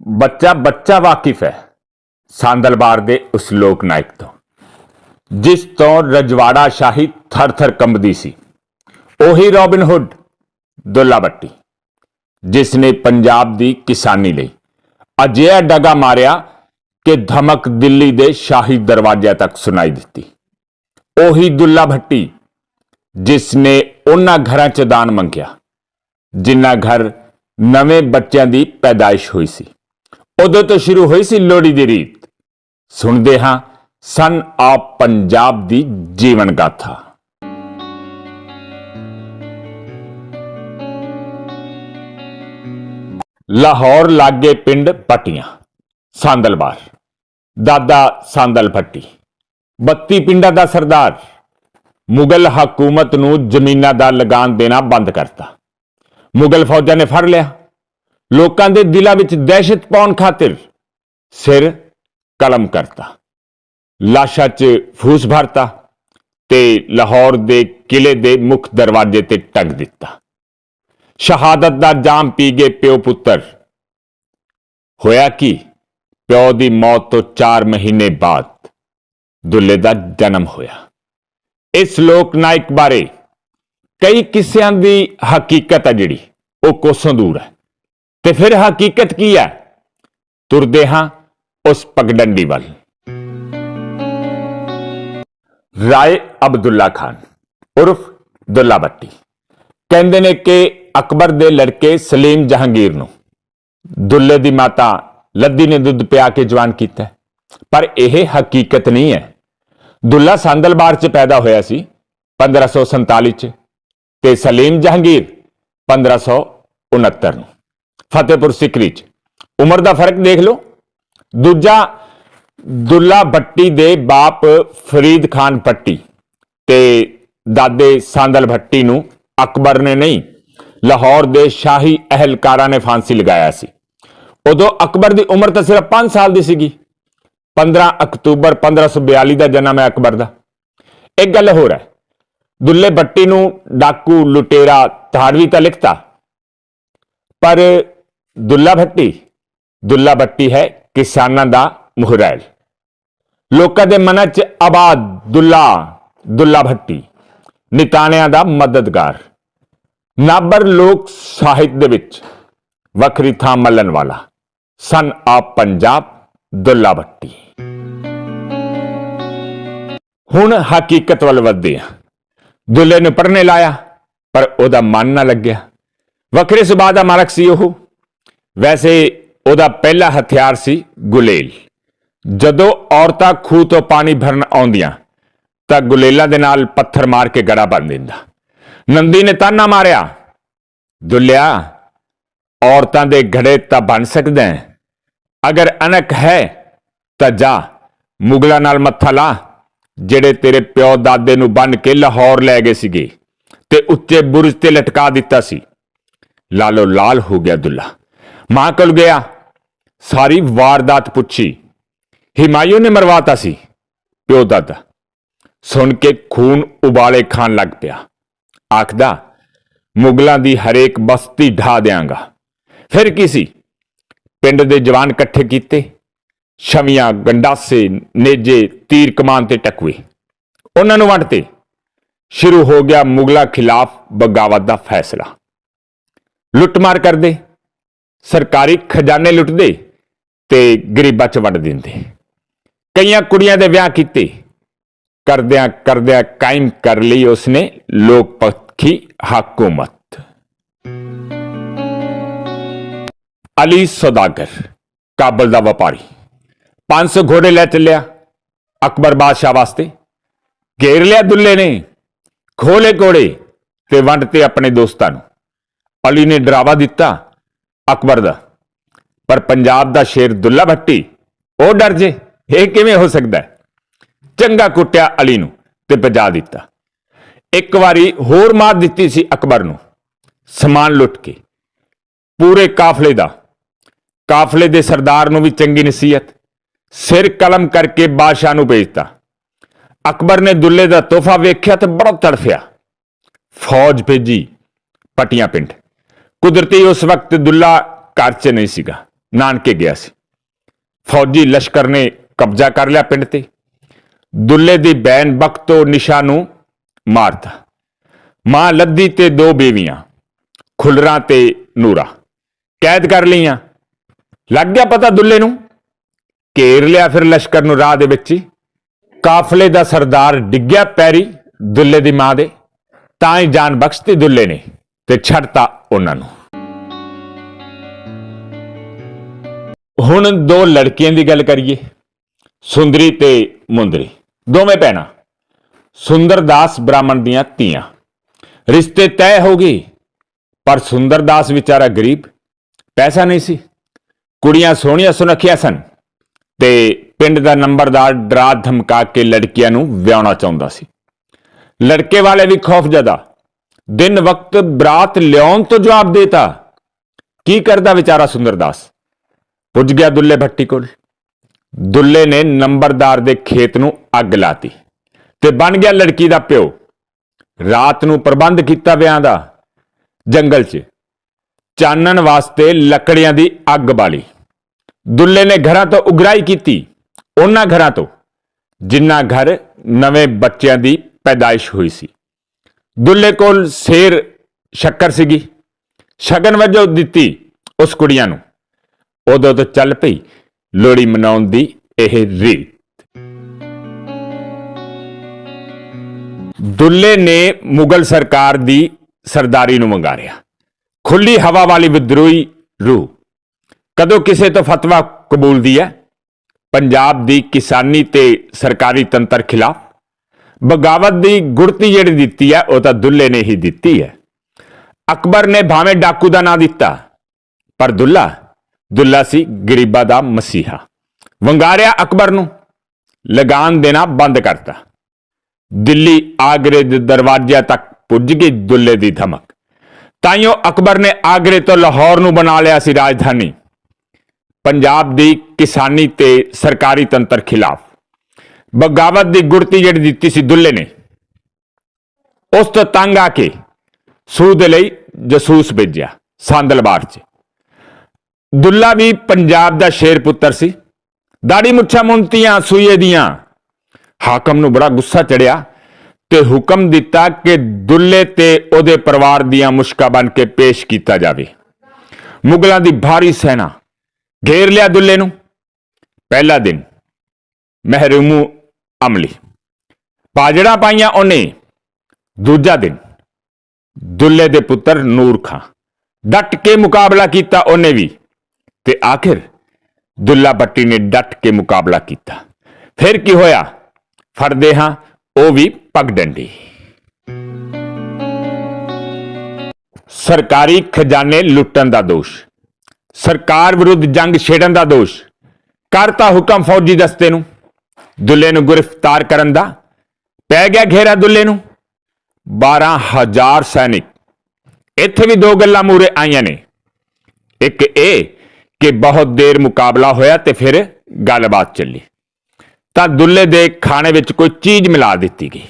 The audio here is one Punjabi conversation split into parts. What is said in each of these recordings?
ਬੱਚਾ ਬੱਚਾ ਵਾਕਿਫ ਹੈ ਸਾਂਦਲਬਾਰ ਦੇ ਉਸ ਲੋਕ ਨਾਇਕ ਤੋਂ। ਜਿਸ ਤੋਂ ਰਜਵਾੜਾ ਸ਼ਾਹੀ ਥਰ-ਥਰ ਕੰਬਦੀ ਸੀ, ਉਹੀ ਰੋਬਿਨ ਹੁੱਡ, ਦੁੱਲਾ ਭੱਟੀ ਜਿਸ ਨੇ ਪੰਜਾਬ ਦੀ ਕਿਸਾਨੀ ਲਈ ਅਜਿਹਾ ਡਗਾ ਮਾਰਿਆ ਕਿ ਧਮਕ ਦਿੱਲੀ ਦੇ ਸ਼ਾਹੀ ਦਰਵਾਜ਼ਿਆਂ ਤੱਕ ਸੁਣਾਈ ਦਿੱਤੀ। ਉਹੀ ਦੁੱਲਾ ਭੱਟੀ, ਜਿਸ ਨੇ ਉਹਨਾਂ ਘਰਾਂ 'ਚ ਦਾਨ ਮੰਗਿਆ, ਜਿਨ੍ਹਾਂ ਘਰ ਨਵੇਂ ਬੱਚਿਆਂ ਦੀ ਪੈਦਾਇਸ਼ ਹੋਈ ਸੀ। ਉਦੋਂ ਤੋਂ ਸ਼ੁਰੂ ਹੋਈ ਸੀ ਲੋਹੜੀ ਦੀ ਰੀਤ। ਸੁਣਦੇ ਹਾਂ ਸਨ ਆਪ ਪੰਜਾਬ ਦੀ ਜੀਵਨ ਗਾਥਾ। ਲਾਹੌਰ ਲਾਗੇ ਪਿੰਡ ਪਟੀਆਂ ਸਾਂਦਲਬਾਰ ਦਾਦਾ ਸਾਂਦਲ ਭੱਟੀ 32 ਪਿੰਡਾਂ ਦਾ ਸਰਦਾਰ। ਮੁਗਲ ਹਕੂਮਤ ਨੂੰ ਜ਼ਮੀਨਾਂ ਦਾ ਲਗਾਨ ਦੇਣਾ ਬੰਦ ਕਰਤਾ। ਮੁਗਲ ਫੌਜਾਂ ਨੇ ਫੜ ਲਿਆ। ਲੋਕਾਂ ਦੇ ਦਿਲਾਂ ਵਿੱਚ ਦਹਿਸ਼ਤ ਪਾਉਣ ਖਾਤਰ ਸਿਰ ਕਲਮ ਕਰਤਾ। ਲਾਸ਼ਾਂ 'ਚ ਫੂਸ ਭਰਤਾ ਤੇ ਲਾਹੌਰ ਦੇ ਕਿਲੇ ਦੇ ਮੁੱਖ ਦਰਵਾਜ਼ੇ ਤੇ ਟੰਗ ਦਿੱਤਾ। ਸ਼ਹਾਦਤ ਦਾ ਜਾਮ ਪੀ ਗਏ ਪਿਓ ਪੁੱਤਰ। ਹੋਇਆ ਕੀ? ਪਿਓ ਦੀ ਮੌਤ ਤੋਂ 4 ਮਹੀਨੇ ਬਾਅਦ ਦੁੱਲੇ ਦਾ ਜਨਮ ਹੋਇਆ। ਇਸ ਲੋਕ ਨਾਇਕ ਬਾਰੇ ਕਈ ਕਿੱਸਿਆਂ ਦੀ ਹਕੀਕਤ ਹੈ ਜਿਹੜੀ, ਉਹ ਕੋਸੋਂ ਦੂਰ ਹੈ। ਤੇ ਫਿਰ ਹਕੀਕਤ ਕੀ ਹੈ? ਤੁਰਦੇ ਹਾਂ ਉਸ ਪਗਡੰਡੀ ਵੱਲ। ਰਾਏ ਅਬਦੁੱਲਾ ਖਾਨ, ਉਰਫ ਦੁੱਲਾ ਬੱਟੀ। ਕਹਿੰਦੇ ਨੇ ਕਿ ਅਕਬਰ ਦੇ ਲੜਕੇ ਸਲੀਮ ਜਹਾਂਗੀਰ ਨੂੰ ਦੁੱਲੇ ਦੀ ਮਾਤਾ ਲੱਦੀ ਨੇ ਦੁੱਧ ਪਿਆ ਕੇ ਜਵਾਨ ਕੀਤਾ ਪਰ ਇਹ ਹਕੀਕਤ ਨਹੀਂ ਹੈ। ਦੁੱਲਾ ਸੰਦਲਬਾਰ ਚ ਪੈਦਾ ਹੋਇਆ ਸੀ 1547 ਚ ਤੇ ਸਲੀਮ ਜਹਾਂਗੀਰ 1569 ਨੂੰ। ਫਤਿਹਪੁਰ ਸਿਕਰੀ ਚ। ਉਮਰ ਦਾ ਫ਼ਰਕ ਦੇਖ ਲਓ। ਦੂਜਾ, ਦੁੱਲਾ ਭੱਟੀ ਦੇ ਬਾਪ ਫਰੀਦ ਖਾਨ ਭੱਟੀ ਤੇ ਦਾਦੇ ਸਾਂਦਲ ਭੱਟੀ ਨੂੰ ਅਕਬਰ ਨੇ ਨਹੀਂ, ਲਾਹੌਰ ਦੇ ਸ਼ਾਹੀ ਅਹਿਲਕਾਰਾਂ ਨੇ ਫਾਂਸੀ ਲਗਾਇਆ ਸੀ। ਉਦੋਂ ਅਕਬਰ ਦੀ ਉਮਰ ਤਾਂ ਸਿਰਫ 5 ਸਾਲ ਦੀ ਸੀਗੀ। 15 ਅਕਤੂਬਰ 1542 ਦਾ ਜਨਮ ਹੈ ਅਕਬਰ ਦਾ। ਇੱਕ ਗੱਲ ਹੋਰ ਹੈ, ਦੁੱਲੇ ਭੱਟੀ ਨੂੰ ਡਾਕੂ ਲੁਟੇਰਾ ਧਾੜਵੀ ਤਾਂ ਲਿਖਤਾ, ਪਰ ਦੁੱਲਾ ਭੱਟੀ ਦੁੱਲਾ ਭੱਟੀ ਹੈ ਕਿਸਾਨਾਂ ਦਾ ਮੁਹਰੈਲ। ਲੋਕਾਂ ਦੇ ਮਨਾਂ 'ਚ ਆਬਾਦ ਦੁੱਲਾ ਦੁੱਲਾ ਭੱਟੀ, ਨਿਤਾਣਿਆਂ ਦਾ ਮਦਦਗਾਰ। ਨਾਬਰ ਲੋਕ ਸਾਹਿਤ ਦੇ ਵਿੱਚ ਵੱਖਰੀ ਥਾਂ ਮੱਲਣ ਵਾਲਾ ਸਨ ਆਪ ਪੰਜਾਬ ਦੁੱਲਾ ਭੱਟੀ। ਹੁਣ ਹਕੀਕਤ ਵੱਲ ਵਧਦੇ ਹਾਂ। ਦੁੱਲੇ ਨੂੰ ਪੜ੍ਹਨੇ ਲਾਇਆ, ਪਰ ਉਹਦਾ ਮਨ ਨਾ ਲੱਗਿਆ। ਵੱਖਰੇ ਸੁਭਾਅ ਦਾ ਮਾਲਕ ਸੀ ਉਹ। ਵੈਸੇ ਉਹਦਾ ਪਹਿਲਾ ਹਥਿਆਰ ਸੀ ਗੁਲੇਲ। ਜਦੋਂ ਔਰਤਾਂ ਖੂਹ ਤੋਂ ਪਾਣੀ ਭਰਨ ਆਉਂਦੀਆਂ, ਤਾਂ ਗੁਲੇਲਾਂ ਦੇ ਨਾਲ ਪੱਥਰ ਮਾਰ ਕੇ ਗੜਾ ਬੰਨ ਦਿੰਦਾ। ਨੰਦੀ ਨੇ ਤਾਨਾ ਮਾਰਿਆ, ਦੁੱਲਿਆ, ਔਰਤਾਂ ਦੇ ਘੜੇ ਤਾਂ ਬਣ ਸਕਦਾ ਹੈ। ਅਗਰ ਅਨਕ ਹੈ, ਤਾਂ ਜਾ, ਮੁਗਲਾਂ ਨਾਲ ਮੱਥਾ ਲਾ, ਜਿਹੜੇ ਤੇਰੇ ਪਿਓ ਦਾਦੇ ਨੂੰ ਬੰਨ ਕੇ ਲਾਹੌਰ ਲੈ ਗਏ ਸੀਗੇ ਤੇ ਉੱਚੇ ਬੁਰਜ ਤੇ ਲਟਕਾ ਦਿੱਤਾ ਸੀ। ਲਾਲੋ ਲਾਲ ਹੋ ਗਿਆ ਦੁੱਲਾ। ਮਾਂ ਕੋਲ ਗਿਆ, ਸਾਰੀ ਵਾਰਦਾਤ ਪੁੱਛੀ। ਹਿਮਾਯੂ ਨੇ ਮਰਵਾਤਾ ਸੀ, ਪਿਓ ਦਾਦਾ ਸੁਣ ਕੇ ਖੂਨ ਉਬਾਲੇ ਖਾਣ ਲੱਗ ਪਿਆ। ਆਖਦਾ, ਮੁਗਲਾਂ ਦੀ ਹਰੇਕ ਬਸਤੀ ਢਾ ਦਿਆਂਗਾ। ਫਿਰ ਕੀ ਸੀ? ਪਿੰਡ ਦੇ ਜਵਾਨ ਇਕੱਠੇ ਕੀਤੇ ਸ਼ਮੀਆਂ ਗੰਡਾਸੇ, ਨੇਜੇ, ਤੀਰ ਕਮਾਨ ਤੇ ਟਕਵੇ ਉਹਨਾਂ ਨੂੰ ਵੰਡਤੇ। ਸ਼ੁਰੂ ਹੋ ਗਿਆ ਮੁਗਲਾਂ ਖਿਲਾਫ ਬਗਾਵਤ ਦਾ ਫੈਸਲਾ। ਲੁੱਟਮਾਰ ਕਰਦੇ ਸਰਕਾਰੀ ਖਜ਼ਾਨੇ ਲੁੱਟਦੇ ਤੇ ਗਰੀਬਾਂ 'ਚ ਵੰਡ ਦਿੰਦੇ। ਕਈਆਂ ਕੁੜੀਆਂ ਦੇ ਵਿਆਹ ਕੀਤੇ। ਕਰਦਿਆਂ ਕਰਦਿਆਂ ਕਾਇਮ ਕਰ ਲਈ ਉਸਨੇ ਲੋਕ ਪੱਖੀ ਹਕੂਮਤ। ਅਲੀ ਸੌਦਾਗਰ, ਕਾਬਲ ਦਾ ਵਪਾਰੀ। 500 ਘੋੜੇ ਲੈ ਚੱਲਿਆ ਅਕਬਰ ਬਾਦਸ਼ਾਹ ਵਾਸਤੇ। ਘੇਰ ਲਿਆ ਦੁੱਲੇ ਨੇ, ਖੋਲੇ ਘੋੜੇ ਤੇ ਵੰਡ ਤੇ ਆਪਣੇ ਦੋਸਤਾਂ ਨੂੰ। ਅਲੀ ਨੇ ਡਰਾਵਾ ਦਿੱਤਾ ਅਕਬਰ ਦਾ। ਪਰ ਪੰਜਾਬ ਦਾ ਸ਼ੇਰ ਦੁੱਲਾ ਭੱਟੀ, ਉਹ ਡਰ ਜੇ, ਇਹ ਕਿਵੇਂ ਹੋ ਸਕਦਾ ਚੰਗਾ ਕੁੱਟਿਆ ਅਲੀ ਨੂੰ ਤੇ ਭਜਾ ਦਿੱਤਾ। ਇੱਕ ਵਾਰੀ ਹੋਰ ਮਾਰ ਦਿੱਤੀ ਸੀ ਅਕਬਰ ਨੂੰ। ਸਮਾਨ ਲੁੱਟ ਕੇ। ਪੂਰੇ ਕਾਫਲੇ ਦਾ। ਕਾਫਲੇ ਦੇ ਸਰਦਾਰ ਨੂੰ ਵੀ ਚੰਗੀ ਨਸੀਹਤ। ਸਿਰ ਕਲਮ ਕਰਕੇ ਬਾਦਸ਼ਾਹ ਨੂੰ ਭੇਜਤਾ। ਅਕਬਰ ਨੇ ਦੁੱਲੇ ਦਾ ਤੋਹਫਾ ਵੇਖਿਆ ਤੇ ਬੜਾ ਤੜਫਿਆ। ਫੌਜ ਭੇਜੀ ਪਟੀਆਂ ਪਿੰਡ। ਕੁਦਰਤੀ ਉਸ ਵਕਤ ਦੁੱਲਾ ਘਰ 'ਚ ਨਹੀਂ ਸੀਗਾ। ਨਾਨਕੇ ਗਿਆ ਸੀ। ਫੌਜੀ ਲਸ਼ਕਰ ਨੇ ਕਬਜ਼ਾ ਕਰ ਲਿਆ ਪਿੰਡ ਤੇ। ਦੁੱਲੇ ਦੀ ਬੈਨ ਬਖਤੋ ਨਿਸ਼ਾ ਨੂੰ ਮਾਰਤਾ। ਮਾਂ ਲੱਦੀ ਤੇ ਦੋ ਬੇਵੀਆਂ, ਖੁਲਰਾਂ ਤੇ ਨੂਰਾ। ਕੈਦ ਕਰ ਲਈਆਂ। ਲੱਗ ਗਿਆ ਪਤਾ ਦੁੱਲੇ ਨੂੰ? ਘੇਰ ਲਿਆ ਫਿਰ ਲਸ਼ਕਰ ਨੂੰ ਰਾਹ ਦੇ ਵਿੱਚ ਹੀ। ਕਾਫਲੇ ਦਾ ਸਰਦਾਰ ਡਿੱਗਿਆ ਪੈਰੀ ਦੁੱਲੇ ਦੀ ਮਾਂ ਦੇ। ਤਾਂ ਹੀ ਜਾਨ ਬਖਸ਼ਤੀ ਦੁੱਲੇ ਨੇ ਤੇ ਛੱਡਤਾ ਉਹਨਾਂ ਨੂੰ। ਹੁਣ ਦੋ ਲੜਕੀਆਂ ਦੀ ਗੱਲ ਕਰੀਏ, ਸੁੰਦਰੀ ਤੇ ਮੁੰਦਰੀ। ਦੋਵੇਂ ਭੈਣਾਂ, ਸੁੰਦਰਦਾਸ ਬ੍ਰਾਹਮਣ ਦੀਆਂ ਧੀਆਂ। ਰਿਸ਼ਤੇ ਤੈਅ ਹੋ ਗਏ, ਪਰ ਸੁੰਦਰਦਾਸ ਵਿਚਾਰਾ ਗਰੀਬ, ਪੈਸਾ ਨਹੀਂ ਸੀ। ਕੁੜੀਆਂ ਸੋਹਣੀਆਂ ਸੁਨੱਖੀਆਂ ਸਨ ਤੇ ਪਿੰਡ ਦਾ ਨੰਬਰਦਾਰ ਡਰਾ ਧਮਕਾ ਕੇ ਲੜਕੀਆਂ ਨੂੰ ਵਿਆਹਣਾ ਚਾਹੁੰਦਾ ਸੀ। ਲੜਕੇ ਵਾਲੇ ਵੀ ਖੌਫਜਦਾ ਦਿਨ ਵਕਤ ਬਰਾਤ ਲਿਆਉਣ ਤੋਂ ਜਵਾਬ ਦੇਤਾ। ਕੀ ਕਰਦਾ ਵਿਚਾਰਾ ਸੁੰਦਰਦਾਸ ਪੁੱਜ ਗਿਆ ਦੁੱਲੇ ਭੱਟੀ ਕੋਲ। ਦੁੱਲੇ ਨੇ ਨੰਬਰਦਾਰ ਦੇ ਖੇਤ ਨੂੰ ਅੱਗ ਲਾਤੀ ਤੇ ਬਣ ਗਿਆ ਲੜਕੀ ਦਾ ਪਿਓ। ਰਾਤ ਨੂੰ ਪ੍ਰਬੰਧ ਕੀਤਾ ਵਿਆਹ ਦਾ, ਜੰਗਲ 'ਚ। ਚਾਨਣ ਵਾਸਤੇ ਲੱਕੜੀਆਂ ਦੀ ਅੱਗ ਬਾਲੀ। ਦੁੱਲੇ ਨੇ ਘਰਾਂ ਤੋਂ ਉਗਰਾਈ ਕੀਤੀ, ਉਹਨਾਂ ਘਰਾਂ ਤੋਂ ਜਿਨ੍ਹਾਂ ਘਰ ਨਵੇਂ ਬੱਚਿਆਂ ਦੀ ਪੈਦਾਇਸ਼ ਹੋਈ ਸੀ। ਦੁੱਲੇ ਕੋਲ ਸ਼ੇਰ ਸ਼ੱਕਰ ਸੀਗੀ। ਸ਼ਗਨ ਵਜੋਂ ਦਿੱਤੀ ਉਸ ਕੁੜੀਆਂ ਨੂੰ। ਉਦੋਂ ਤੋਂ ਚੱਲ ਪਈ ਲੋੜੀ ਮਨਾਉਣ ਦੀ ਇਹ ਰੀਤ। ਦੁੱਲੇ ਨੇ ਮੁਗਲ ਸਰਕਾਰ ਦੀ ਸਰਦਾਰੀ ਨੂੰ ਮੰਗਾਰਿਆ ਖੁੱਲੀ ਹਵਾ ਵਾਲੀ ਵਿਦਰੋਹੀ ਰੂਹ। ਕਦੋਂ ਕਿਸੇ ਤੋਂ ਫਤਵਾ ਕਬੂਲਦੀ ਹੈ? ਪੰਜਾਬ ਦੀ ਕਿਸਾਨੀ ਤੇ ਸਰਕਾਰੀ ਤੰਤਰ ਖਿਲਾਫ। ਬਗਾਵਤ ਦੀ ਗੁੜਤੀ ਜਿਹੜੀ ਦਿੱਤੀ ਹੈ ਉਹ ਤਾਂ ਦੁੱਲੇ ਨੇ ਹੀ ਦਿੱਤੀ ਹੈ। ਅਕਬਰ ਨੇ ਭਾਵੇਂ ਡਾਕੂ ਦਾ ਨਾਂ ਦਿੱਤਾ, ਪਰ ਦੁੱਲਾ ਦੁੱਲਾ ਸੀ ਗਰੀਬਾਂ ਦਾ ਮਸੀਹਾ। ਵੰਗਾਰਿਆ ਅਕਬਰ ਨੂੰ, ਲਗਾਨ ਦੇਣਾ ਬੰਦ ਕਰਤਾ। ਦਿੱਲੀ ਆਗਰੇ ਦੇ ਦਰਵਾਜ਼ਿਆਂ ਤੱਕ ਪੁੱਜ ਗਈ ਦੁੱਲੇ ਦੀ ਧਮਕ। ਤਾਈਓ ਅਕਬਰ ਨੇ ਆਗਰੇ ਤੋਂ ਲਾਹੌਰ ਨੂੰ ਬਣਾ ਲਿਆ ਸੀ ਰਾਜਧਾਨੀ। ਪੰਜਾਬ ਦੀ ਕਿਸਾਨੀ ਤੇ ਸਰਕਾਰੀ ਤੰਤਰ ਖਿਲਾਫ। ਬਗਾਵਤ ਦੀ ਗੁੜਤੀ ਜਿਹੜੀ ਦਿੱਤੀ ਸੀ ਦੁੱਲੇ ਨੇ, ਉਸ ਤੋਂ ਤੰਗ ਆ ਕੇ ਸੂਹ ਦੇ ਲਈ ਜਸੂਸ ਭੇਜਿਆ ਸਾਂਦਲਬਾਰ 'ਚ। ਦੁੱਲਾ ਵੀ ਪੰਜਾਬ ਦਾ ਸ਼ੇਰ ਪੁੱਤਰ ਸੀ। ਦਾੜੀ ਮੁੱਛਾਂ ਮੁੰਤੀਆਂ ਸੂਏ ਦੀਆਂ। ਹਾਕਮ ਨੂੰ ਬੜਾ ਗੁੱਸਾ ਚੜਿਆ ਤੇ ਹੁਕਮ ਦਿੱਤਾ ਕਿ ਦੁੱਲੇ ਤੇ ਉਹਦੇ ਪਰਿਵਾਰ ਦੀਆਂ ਮੁਸ਼ਕਾਂ ਬਣ ਕੇ ਪੇਸ਼ ਕੀਤਾ ਜਾਵੇ। ਮੁਗਲਾਂ ਦੀ ਭਾਰੀ ਸੈਨਾ ਘੇਰ ਲਿਆ ਦੁੱਲੇ ਨੂੰ। ਪਹਿਲਾ ਦਿਨ ਮਹਿਰੂਮੂ ਅਮਲੀ। ਪਾਜੜਾ ਪਾਈਆਂ ਉਹਨੇ। ਦੂਜਾ ਦਿਨ, ਦੁੱਲੇ ਦੇ ਪੁੱਤਰ ਨੂਰ ਖਾਂ ਡਟ ਕੇ ਮੁਕਾਬਲਾ ਕੀਤਾ ਉਹਨੇ ਵੀ। ਤੇ ਆਖਿਰ ਦੁੱਲਾ ਬੱਟੀ ਨੇ ਡਟ ਕੇ ਮੁਕਾਬਲਾ ਕੀਤਾ। ਫਿਰ ਕੀ ਹੋਇਆ? ਫੜਦੇ ਹਾਂ, ਉਹ ਵੀ ਪਗ ਡੰਡੀ। ਸਰਕਾਰੀ ਖਜ਼ਾਨੇ ਲੁੱਟਣ ਦਾ ਦੋਸ਼। ਸਰਕਾਰ ਵਿਰੁੱਧ ਜੰਗ ਛੇੜਨ ਦਾ ਦੋਸ਼। ਕਰਤਾ ਹੁਕਮ ਫੌਜੀ ਦਸਤੇ ਨੂੰ। ਦੁੱਲੇ ਨੂੰ ਗ੍ਰਿਫਤਾਰ ਕਰਨ ਦਾ? ਪੈ ਗਿਆ ਘੇਰਾ ਦੁੱਲੇ ਨੂੰ? 12000 ਸੈਨਿਕ। ਇੱਥੇ ਵੀ ਦੋ ਗੱਲਾਂ ਮੂਰੇ ਆਈਆਂ ਨੇ। ਇੱਕ ਇਹ ਕਿ ਬਹੁਤ ਦੇਰ ਮੁਕਾਬਲਾ ਹੋਇਆ ਤੇ ਫਿਰ ਗੱਲਬਾਤ ਚੱਲੀ। ਤਾਂ ਦੁੱਲੇ ਦੇ ਖਾਣੇ ਵਿੱਚ ਕੋਈ ਚੀਜ਼ ਮਿਲਾ ਦਿੱਤੀ ਗਈ।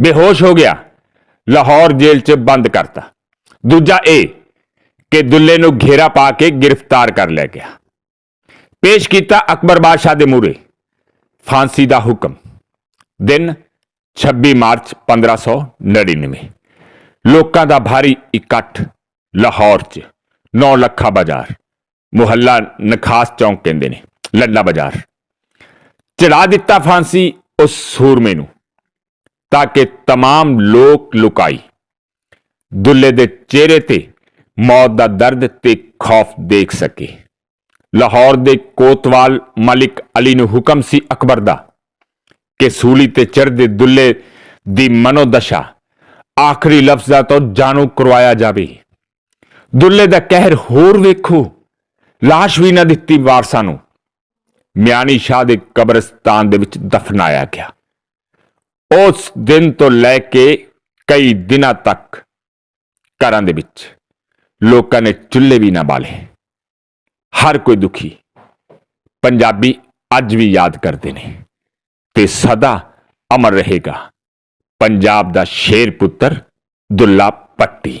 ਬੇਹੋਸ਼ ਹੋ ਗਿਆ। ਲਾਹੌਰ ਜੇਲ੍ਹ 'ਚ ਬੰਦ ਕਰਤਾ। ਦੂਜਾ ਇਹ ਕਿ ਦੁੱਲੇ ਨੂੰ ਘੇਰਾ ਪਾ ਕੇ ਗ੍ਰਿਫਤਾਰ ਕਰ ਲਿਆ ਗਿਆ। ਪੇਸ਼ ਕੀਤਾ ਅਕਬਰ ਬਾਦਸ਼ਾਹ ਦੇ ਮੂਹਰੇ। ਫਾਂਸੀ ਦਾ ਹੁਕਮ ਦਿਨ 26 ਮਾਰਚ 1599 ਲੋਕਾਂ ਦਾ ਭਾਰੀ ਇਕੱਠ ਲਾਹੌਰ 'ਚ 9 ਲੱਖਾ ਬਾਜ਼ਾਰ ਮੁਹੱਲਾ ਨਖਾਸ ਚੌਂਕ ਕਹਿੰਦੇ ਨੇ ਲੱਲਾ ਬਾਜ਼ਾਰ ਚੜਾ ਦਿੱਤਾ ਫਾਂਸੀ ਉਸ ਸੂਰਮੇ ਨੂੰ ਤਾਂ ਕਿ तमाम ਲੋਕ ਲੁਕਾਈ ਦੁੱਲੇ ਦੇ ਚਿਹਰੇ ਤੇ ਮੌਤ ਦਾ ਦਰਦ ਤੇ ਖੌਫ ਦੇਖ ਸਕੇ ਲਾਹੌਰ ਦੇ ਕੋਤਵਾਲ ਮਲਿਕ ਅਲੀ ਨੂੰ ਹੁਕਮ ਸੀ ਅਕਬਰ ਦਾ ਕਿ ਸੂਲੀ ਤੇ ਚੜ੍ਹਦੇ ਦੁੱਲੇ ਦੀ ਮਨੋਦਸ਼ਾ ਆਖਰੀ ਲਫ਼ਜ਼ਾਂ ਤੋਂ ਜਾਣੂ ਕਰਵਾਇਆ ਜਾਵੇ। ਦੁੱਲੇ ਦਾ ਕਹਿਰ ਹੋਰ ਵੇਖੋ, ਲਾਸ਼ ਵੀ ਨਾ ਦਿੱਤੀ ਵਾਰਸਾਂ ਨੂੰ। ਮਿਆਨੀ ਸ਼ਾਹ ਦੇ ਕਬਰਸਤਾਨ ਦੇ ਵਿੱਚ ਦਫਨਾਇਆ ਗਿਆ। ਉਸ ਦਿਨ ਤੋਂ ਲੈ ਕੇ ਕਈ ਦਿਨਾਂ ਤੱਕ ਘਰਾਂ ਦੇ ਵਿੱਚ ਲੋਕਾਂ ਨੇ ਚੁੱਲ੍ਹੇ ਵੀ ਨਾ ਬਾਲੇ। ਹਰ ਕੋਈ ਦੁਖੀ। ਪੰਜਾਬੀ ਅੱਜ ਵੀ ਯਾਦ ਕਰਦੇ ਨੇ ਤੇ ਸਦਾ ਅਮਰ ਰਹੇਗਾ। ਪੰਜਾਬ ਦਾ ਸ਼ੇਰ ਪੁੱਤਰ ਦੁੱਲਾ ਪੱਟੀ।